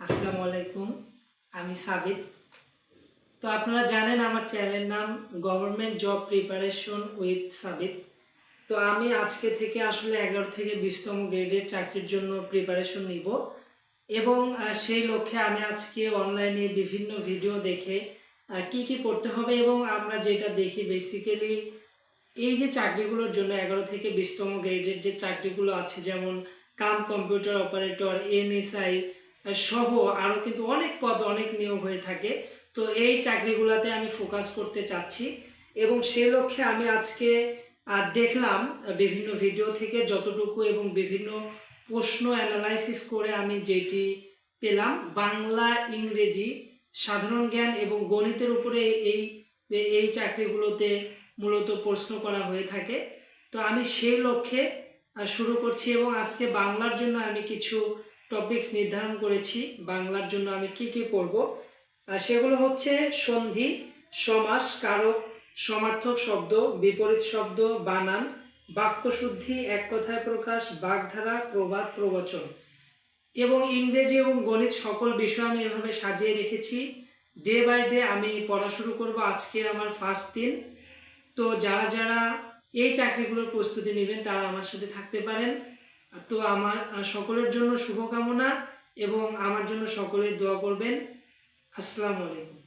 আসসালামু আলাইকুম, আমি সাবিত। তো আপনারা জানেন আমার চ্যানেলের নাম government job preparation with Sabit. তো আমি আজকে থেকে আসলে এগারো থেকে বিশতম গ্রেডের চাকরির জন্য প্রিপারেশন নিব এবং সেই লক্ষ্যে আমি আজকে অনলাইনে বিভিন্ন ভিডিও দেখে কি কি করতে হবে এবং আমরা যেটা দেখি বেসিক্যালি এই যে চাকরিগুলোর জন্য এগারো থেকে বিশতম গ্রেডের যে চাকরিগুলো আছে যেমন কাম কম্পিউটার অপারেটর, এনএসআই সহ আরও কিন্তু অনেক পদ অনেক নিয়োগ হয়ে থাকে। তো এই চাকরিগুলোতে আমি ফোকাস করতে চাচ্ছি এবং সেই লক্ষ্যে আমি আজকে দেখলাম বিভিন্ন ভিডিও থেকে যতটুকু এবং বিভিন্ন প্রশ্ন অ্যানালাইসিস করে আমি যেটি পেলাম, বাংলা, ইংরেজি, সাধারণ জ্ঞান এবং গণিতের উপরে এই এই চাকরিগুলোতে মূলত প্রশ্ন করা হয়ে থাকে। তো আমি সেই লক্ষ্যে শুরু করছি এবং আজকে বাংলার জন্য আমি কিছু টপিকস নির্ধারণ করেছি, বাংলার জন্য আমি কি কি আর সেগুলো হচ্ছে সন্ধি, সমাস, কারক, সমার্থক শব্দ, বিপরীত শব্দ, বানান, বাক্যশুদ্ধি, এক কথায় প্রকাশ, বাগধারা, প্রবাদ, প্রবচন। এবং ইংরেজি এবং গণিত সকল বিষয় আমি এভাবে সাজিয়ে রেখেছি। ডে বাই ডে আমি পড়া শুরু করব আজকে আমার ফার্স্ট দিন। তো যারা যারা এই চাকরিগুলোর প্রস্তুতি নেবেন তারা আমার সাথে থাকতে পারেন। তো আমার সকলের জন্য শুভকামনা এবং আমার জন্য সকলে দোয়া করবেন। আসসালামু আলাইকুম।